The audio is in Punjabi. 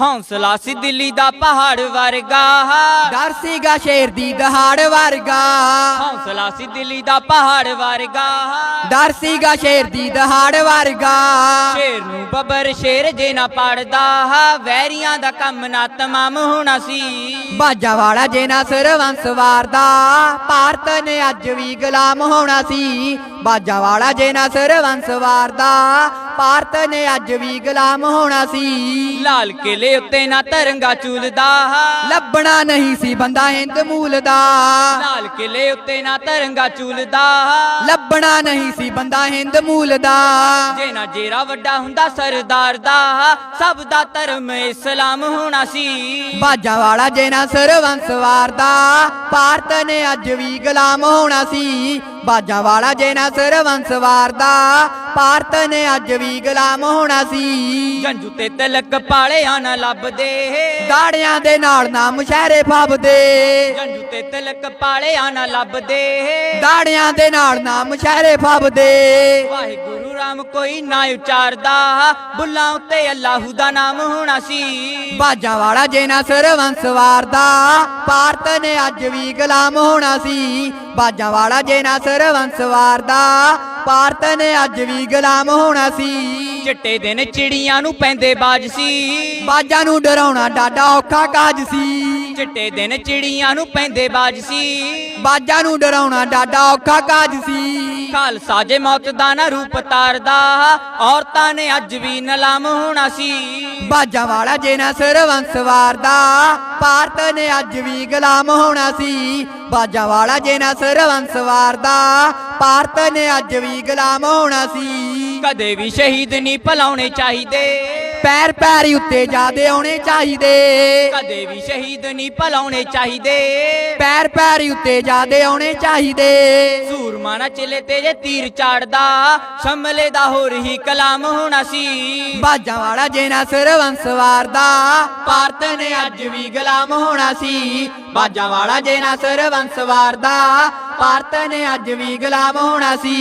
ਹੌਸਲਾ ਸੀ ਦਿੱਲੀ ਦਾ ਪਹਾੜ ਵਰਗਾ। ਡਰ ਸੀਗਾ ਸ਼ੇਰ ਦੀ ਦਹਾੜ ਵਰਗਾ। ਹੌਸਲਾ ਸੀ ਦਿੱਲੀ ਦਾ ਪਹਾੜ ਵਰਗਾ। ਡਰ ਸੀਗਾ ਸ਼ੇਰ ਦੀ ਦਹਾੜ ਵਰਗਾ। ਸ਼ੇਰ ਨੂੰ ਬੱਬਰ ਸ਼ੇਰ ਜੇ ਨਾ ਪੜਦਾ ਵੈਰੀਆਂ ਦਾ ਕੰਮ ਨਾ ਤਮਾਮ ਹੋਣਾ ਸੀ। ਬਾਜਾ ਵਾਲਾ ਜੇ ਨਾ ਸਰਵੰਸ ਵਾਰਦਾ ਭਾਰਤ ਨੇ ਅੱਜ ਵੀ ਗੁਲਾਮ ਹੋਣਾ ਸੀ। ਬਾਜਾ ਵਾਲਾ ਜੇ ਨਾ ਸਰਵੰਸ ਵਾਰਦਾ ਭਾਰਤ ਨੇ ਅੱਜ ਵੀ ਗੁਲਾਮ ਹੋਣਾ ਸੀ। ਲਾਲ ਕਿਲੇ ਉੱਤੇ ਨਾ ਤਰੰਗਾ ਝੂਲਦਾ ਲੱਭਣਾ ਨਹੀਂ ਸੀ ਬੰਦਾ ਹਿੰਦ ਮੂਲ ਦਾ ਲਾਲ ਕਿਲੇ ਉੱਤੇ ਨਾ ਤਰੰਗਾ ਝੂਲਦਾ ਲੱਭਣਾ ਨਹੀਂ ਸੀ ਬੰਦਾ ਹਿੰਦ ਮੂਲ ਦਾ ਜੇ ਨਾ ਜੇਰਾ ਵੱਡਾ ਹੁੰਦਾ ਸਰਦਾਰ ਦਾ ਸਭ ਦਾ ਧਰਮ ਇਸਲਾਮ ਹੋਣਾ ਸੀ। ਬਾਜਾ ਵਾਲਾ ਜੇ ਨਾ ਸਰਵੰਸ ਵਾਰਦਾ ਭਾਰਤ ਨੇ ਅੱਜ ਵੀ ਗੁਲਾਮ ਹੋਣਾ ਸੀ। ਬਾਜਾ ਵਾਲਾ ਜੇ ਨਾ ਸਰਵੰਸ ਵਾਰਦਾ ਭਾਰਤ ਨੇ ਅੱਜ ਵੀ ਗੁਲਾਮ ਹੋਣਾ ਸੀ। ਜੰਜੂ ਤੇ ਤਿਲਕ ਪਾਲਿਆ ਨਾ ਲੱਭਦੇ। ਦਾੜਿਆਂ ਦੇ ਨਾਲ ਨਾ ਮੁਸ਼ਹਿਰੇ ਫਾਬਦੇ। ਜੰਜੂ ਤੇ ਤਿਲਕ ਪਾਲਿਆ ਨਾ ਲੱਭਦੇ। ਦਾੜਿਆਂ ਦੇ ਨਾਲ ਨਾ ਮੁਸ਼ਹਿਰੇ ਫਾਬਦੇ। ਵਾਹਿਗੁਰੂ ਰਾਮ ਕੋਈ ਨਾ ਉਚਾਰਦਾ। ਬੁੱਲਾਂ ਉੱਤੇ ਅੱਲਾਹੂ ਦਾ ਨਾਮ ਹੋਣਾ ਸੀ। ਬਾਜਾ ਵਾਲਾ ਜੇ ਨਾ ਸਰਵੰਸ ਵਾਰਦਾ ਭਾਰਤ ਨੇ ਅੱਜ ਵੀ ਗੁਲਾਮ ਹੋਣਾ ਸੀ। ਬਾਜਾ ਵਾਲਾ ਜੇ ਨਾ ਸਰਵੰਸ ਵਾਰਦਾ ਭਾਰਤ ਨੇ ਅੱਜ ਵੀ ਗੁਲਾਮ ਹੋਣਾ ਸੀ। ਚਿੱਟੇ ਦਿਨ ਚਿੜੀਆਂ ਨੂੰ ਪੈਂਦੇ ਬਾਜ ਸੀ। ਬਾਜਾਂ ਨੂੰ ਡਰਾਉਣਾ ਡਾਡਾ ਔਖਾ ਕਾਜ ਸੀ। ਚਿੱਟੇ ਦਿਨ ਚਿੜੀਆਂ ਨੂੰ ਪੈਂਦੇ ਬਾਜ ਸੀ। ਬਾਜਾਂ ਨੂੰ ਡਰਾਉਣਾ ਡਾਡਾ ਔਖਾ ਕਾਜ ਸੀ। ਖਾਲਸਾ ਜੇ ਮੌਤ ਦਾ ਨਾ ਰੂਪ ਤਾਰਦਾ। ਔਰਤਾਂ ਨੇ ਅੱਜ ਵੀ ਨਿਲਾਮ ਹੋਣਾ ਸੀ। ਬਾਜਾ ਵਾਲਾ ਜੇ ਨਾ ਸਰਵੰਸ ਵਾਰਦਾ ਭਾਰਤ ਨੇ ਅੱਜ ਵੀ ਗੁਲਾਮ ਹੋਣਾ ਸੀ। ਬਾਜਾ ਵਾਲਾ ਜੇ ਨਾ ਸਰਵੰਸ ਵਾਰਦਾ ਭਾਰਤ ਨੇ ਅੱਜ ਵੀ ਗੁਲਾਮ ਹੋਣਾ ਸੀ। ਕਦੇ ਵੀ ਸ਼ਹੀਦ ਨਹੀਂ ਭਲਾਉਣੇ ਚਾਹੀਦੇ। ਪੈਰ ਪੈਰੀ ਉੱਤੇ ਜਾਦੇ ਆਉਣੇ ਚਾਹੀਦੇ। ਕਦੇ ਵੀ ਸ਼ਹੀਦ ਨਹੀਂ ਭਲਾਉਣੇ ਚਾਹੀਦੇ। ਪੈਰ ਪੈਰੀ ਉੱਤੇ ਜਾਦੇ ਆਉਣੇ ਚਾਹੀਦੇ। ਸੂਰਮਾ ਨਾ ਚਲੇ ਤੇ ਜੇ ਤੀਰ ਚਾੜਦਾ ਸ਼ਮਲੇ ਦਾ ਹੋਰ ਹੀ ਕਲਾਮ ਹੋਣਾ ਸੀ। ਬਾਜਾਂ ਵਾਲਾ ਜੇ ਨਾ ਸਰਵੰਸ ਵਾਰਦਾ ਭਾਰਤ ਨੇ ਅੱਜ ਵੀ ਗੁਲਾਮ ਹੋਣਾ ਸੀ। ਬਾਜਾਂ ਵਾਲਾ ਜੇ ਨਾ ਸਰਵੰਸ ਵਾਰਦਾ ਭਾਰਤ ਨੇ ਅੱਜ ਵੀ ਗੁਲਾਮ ਹੋਣਾ ਸੀ।